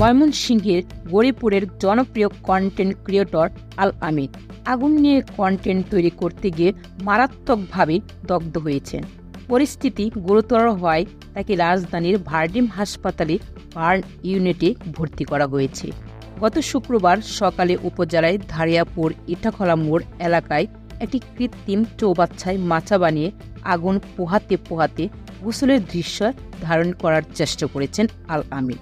ময়মনসিংহের গরিপুরের জনপ্রিয় content creator আল আমিন। আগুন নিয়ে কন্টেন্ট তৈরি করতে গিয়ে মারাত্মকভাবে দগ্ধ হয়েছেন। পরিস্থিতি গুরুতর হওয়ায় তাকে রাজধানীর ভার্ডিম হাসপাতালে বার্ন ইউনিটে ভর্তি করা হয়েছে। গত শুক্রবার সকালে উপজেলায় ধারিয়াপুর ইটাখলা মোড় এলাকায় একটি কৃত্রিম চৌবাচ্ছায় মাচা বানিয়ে আগুন পোহাতে পোহাতে গোসলের দৃশ্য ধারণ করার চেষ্টা করেছেন আল আমিন।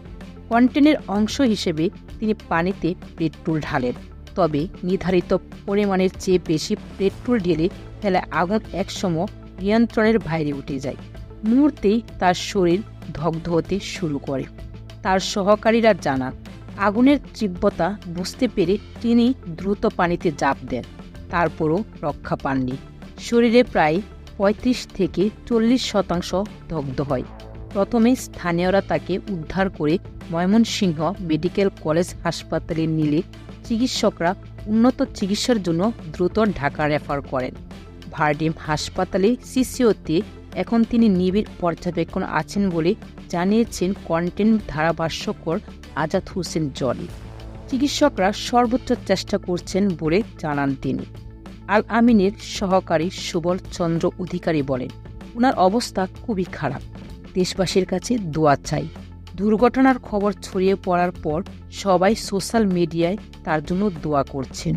কন্টেন্টের অংশ হিসেবে তিনি পানিতে পেট্রোল ঢালেন। তবে নির্ধারিত পরিমাণের চেয়ে বেশি পেট্রোল ঢেলে ফেলে আগুন একসময় নিয়ন্ত্রণের বাইরে উঠে যায়। মুহূর্তেই তার শরীর দগ্ধ হতে শুরু করে। তার সহকারীরা জানান, আগুনের তীব্রতা বুঝতে পেরে তিনি দ্রুত পানিতে জাপ দেন, তারপরও রক্ষা পাননি। শরীরে প্রায় পঁয়ত্রিশ থেকে চল্লিশ শতাংশ দগ্ধ হয়। প্রথমে স্থানীয়রা তাকে উদ্ধার করে ময়মনসিংহ মেডিকেল কলেজ হাসপাতালে নিলে চিকিৎসকরা উন্নত চিকিৎসার জন্য দ্রুত ঢাকা রেফার করেন। ভার্ডিম হাসপাতালে সিসিওতে এখন তিনি নিবিড় পর্যবেক্ষণ আছেন বলে জানিয়েছেন কন্টেন্ট ধারাভাষ্যকর আজাদ হোসেন জলি। চিকিৎসকরা সর্বোচ্চ চেষ্টা করছেন বলে জানান তিনি। আল আমিনের সহকারী সুবল চন্দ্র অধিকারী বলেন ওনার অবস্থা খুবই খারাপ। দেশবাসীর কাছে দোয়া চাই। দুর্ঘটনার খবর ছড়িয়ে পড়ার পর সবাই সোশ্যাল মিডিয়ায় তার জন্য দোয়া করছেন।